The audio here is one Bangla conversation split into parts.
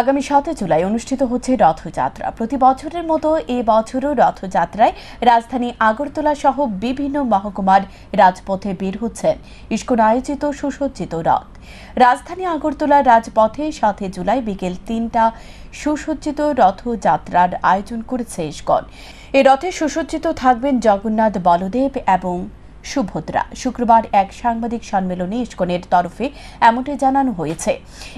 আগামী সাত জুলাই অনুষ্ঠিত হচ্ছে রথযাত্রা। প্রতি বছরের মতো এ বছরও রথযাত্রায় রাজধানী আগরতলা সহ বিভিন্ন মহকুমার রাজপথে বের হচ্ছেন ইস্কন আয়োজিত সুসজ্জিত রথ। রাজধানী আগরতলার রাজপথে সাতই জুলাই বিকেল তিনটা সুসজ্জিত রথযাত্রার আয়োজন করেছে ইস্কন। এ রথে সুসজ্জিত থাকবেন জগন্নাথ বলদেব এবং সুভদ্রা। শুক্রবার এক সাংবাদিক সম্মেলনে ইস্কনের তরফে এমনটাই জানানো হয়েছে।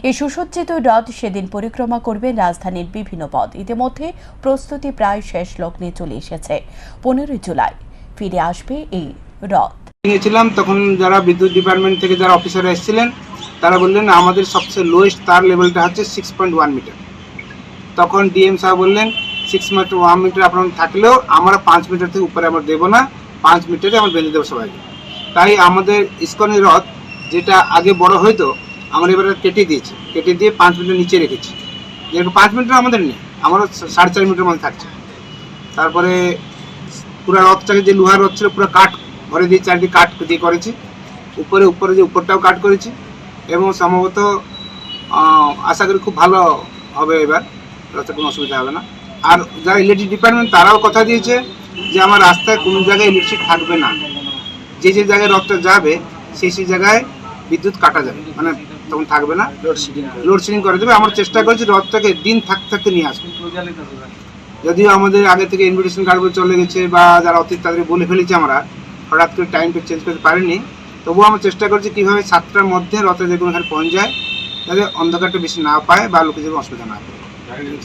এই সুসজ্জিত রথ সেদিন পরিক্রমা করবে রাজধানীর বিভিন্ন পথ। ইতিমধ্যে প্রস্তুতি প্রায় শেষ লগ্নে চলে এসেছে। পনেরোই জুলাই ফিরে আসবে এই রথ গিয়েছিলাম তখন যারা বিদ্যুৎ ডিপার্টমেন্ট থেকে যারা অফিসার এসেছিলেন, তারা বললেন, আমাদের সবচেয়ে লোয়েস্ট তার লেভেলটা হচ্ছে সিক্স পয়েন্ট ওয়ান মিটার তখন ডিএম সাহেব বললেন সিক্স মিটার ওয়ান মিটার আপনার থাকলেও আমরা পাঁচ মিটার থেকে উপরে আমরা দেবো না। পাঁচ মিটারে আমরা বেঁধে দেবো সবাইকে। তাই আমাদের ইস্কনের রথ যেটা আগে বড় হইতো আমরা এবারে কেটে দিয়েছি। কেটে দিয়ে পাঁচ মিটার নিচে রেখেছি। যেরকম পাঁচ মিটার আমাদের নেই আমারও সাড়ে চার মিটার মধ্যে থাকছে। তারপরে পুরো রথটাকে যে লোহার রথ ছিল, পুরো কাঠ ভরে দিয়ে চারদিকে কাঠ দিয়ে করেছি। উপরে উপরে যে উপরটাও কাঠ করেছি। এবং সম্ভবত আশা করি খুব ভালো হবে এবার। রথে কোনো অসুবিধা হবে না। আর যারা ইলেকট্রিক ডিপার্টমেন্ট তারাও কথা দিয়েছে। যে আমার রাস্তায় কোনো জায়গায় ইলেকট্রিক থাকবে না। যে যে জায়গায় রথটা যাবে সেই সেই জায়গায় বিদ্যুৎ কাটা যাবে। মানে তখন থাকবে না। লোডশেডিং করে। দেবে আমরা চেষ্টা করছি রথটাকে দিন থাকতে থাকতে নিয়ে আসব যদিও আমাদের আগে থেকে ইনভিটেশন কার্ডগুলো চলে গেছে বা যারা অতীত তাদের বলে ফেলেছি আমরা হঠাৎ করে টাইমটা চেঞ্জ করতে পারিনি। তবুও আমরা চেষ্টা করছি কীভাবে সাতটার মধ্যে রথে যেগুলো এখানে পৌঁছে যায় যাতে অন্ধকারটা বেশি না পায় বা লোকে যেন অসুবিধা না পায়